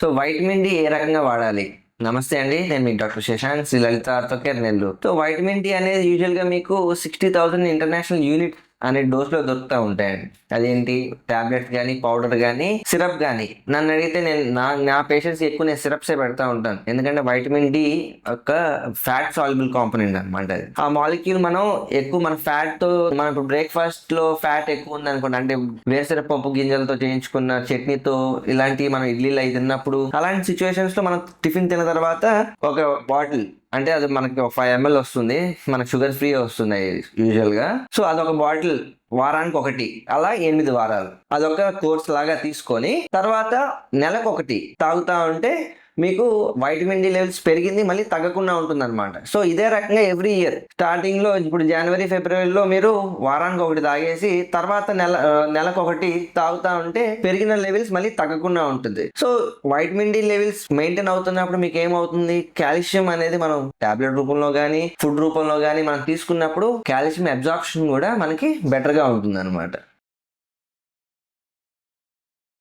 So vitamin D A రకంగా వాడాలి? నమస్తే అండి నేను మీ doctor Shashank Sri Lalitha Orthocare Nellore. So vitamin D అనేది యూజువల్గా మీకు సిక్స్టీ థౌసండ్ ఇంటర్నేషనల్ యూనిట్ అనే డోస్లో దొరుకుతూ ఉంటాయండి అదేంటి? టాబ్లెట్స్ కానీ పౌడర్ కానీ సిరప్ కానీ నన్ను అడిగితే నేను నా నా పేషెంట్స్ ఎక్కువ నేను సిరప్సే పెడతా ఉంటాను. ఎందుకంటే వైటమిన్ డి ఒక ఫ్యాట్ సాల్యుబుల్ కాంపోనెంట్ అనమాట అది. ఆ మాలిక్యూల్ మనం ఎక్కువ మన ఫ్యాట్తో మన ఇప్పుడు బ్రేక్ఫాస్ట్లో ఫ్యాట్ ఎక్కువ ఉంది అనుకోండి. అంటే వేసర పప్పు గింజలతో చేయించుకున్న చట్నీతో ఇలాంటి మనం ఇడ్లీలు అయి తిన్నప్పుడు అలాంటి సిచ్యువేషన్స్లో మనం టిఫిన్ తిన్న తర్వాత ఒక బాటిల్ అంటే అది మనకి ఒక ఫైవ్ ఎంఎల్ వస్తుంది. మనకి షుగర్ ఫ్రీ వస్తుంది యూజువల్గా. సో అదొక బాటిల్ వారానికి ఒకటి అలా ఎనిమిది వారాలు. అదొక కోర్స్ లాగా తీసుకొని తర్వాత నెలకు ఒకటి తాగుతా ఉంటే మీకు వైటమిన్ డి లెవెల్స్ పెరిగింది మళ్ళీ తగ్గకుండా ఉంటుంది అనమాట సో ఇదే రకంగా ఎవ్రీ ఇయర్. స్టార్టింగ్లో ఇప్పుడు జనవరి ఫిబ్రవరిలో మీరు వారానికి ఒకటి తాగేసి తర్వాత నెల నెలకు ఒకటి తాగుతా ఉంటే పెరిగిన లెవెల్స్ మళ్ళీ తగ్గకుండా ఉంటుంది. So vitamin D levels maintain అవుతున్నప్పుడు మీకు ఏమవుతుంది కాల్షియం అనేది మనం టాబ్లెట్ రూపంలో కానీ ఫుడ్ రూపంలో కానీ మనం తీసుకున్నప్పుడు కాల్షియం అబ్జార్ప్షన్ కూడా మనకి బెటర్గా అవుతుంది అనమాట